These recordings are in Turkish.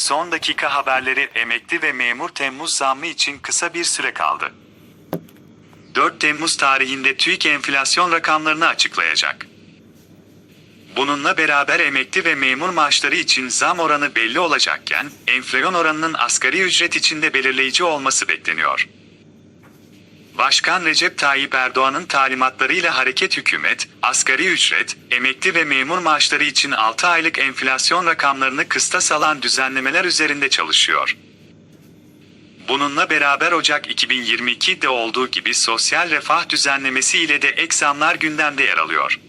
Son dakika haberleri emekli ve memur Temmuz zammı için kısa bir süre kaldı. 4 Temmuz tarihinde TÜİK enflasyon rakamlarını açıklayacak. Bununla beraber emekli ve memur maaşları için zam oranı belli olacakken, enflasyon oranının asgari ücret içinde belirleyici olması bekleniyor. Başkan Recep Tayyip Erdoğan'ın talimatlarıyla hareket hükümet, asgari ücret, emekli ve memur maaşları için 6 aylık enflasyon rakamlarını kıstas alan düzenlemeler üzerinde çalışıyor. Bununla beraber Ocak 2022'de olduğu gibi sosyal refah düzenlemesi ile de ek zamlar gündemde yer alıyor.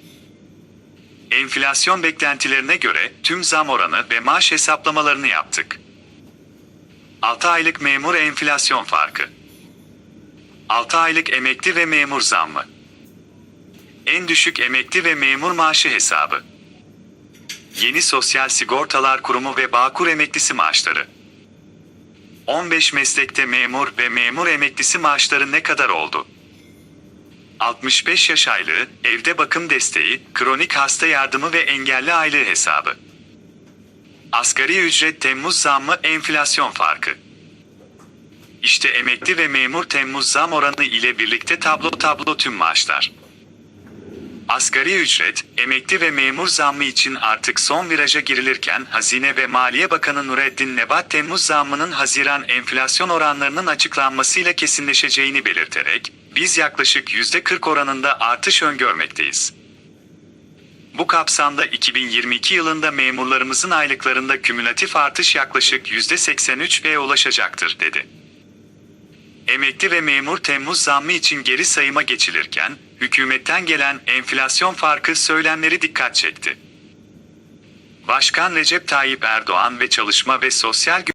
Enflasyon beklentilerine göre tüm zam oranı ve maaş hesaplamalarını yaptık. 6 aylık memur enflasyon farkı 6 aylık emekli ve memur zammı. En düşük emekli ve memur maaşı hesabı. Yeni Sosyal Sigortalar Kurumu ve Bağkur emeklisi maaşları. 15 meslekte memur ve memur emeklisi maaşları ne kadar oldu? 65 yaş aylığı, evde bakım desteği, kronik hasta yardımı ve engelli aylığı hesabı. Asgari ücret Temmuz zammı enflasyon farkı. İşte emekli ve memur Temmuz zam oranı ile birlikte tablo tablo tüm maaşlar. Asgari ücret, emekli ve memur zammı için artık son viraja girilirken Hazine ve Maliye Bakanı Nureddin Nebat Temmuz zammının Haziran enflasyon oranlarının açıklanmasıyla kesinleşeceğini belirterek, biz yaklaşık %40 oranında artış öngörmekteyiz. Bu kapsamda 2022 yılında memurlarımızın aylıklarında kümülatif artış yaklaşık %83'e ulaşacaktır, dedi. Emekli ve memur Temmuz zammı için geri sayıma geçilirken, hükümetten gelen enflasyon farkı söylemleri dikkat çekti. Başkan Recep Tayyip Erdoğan ve Çalışma ve Sosyal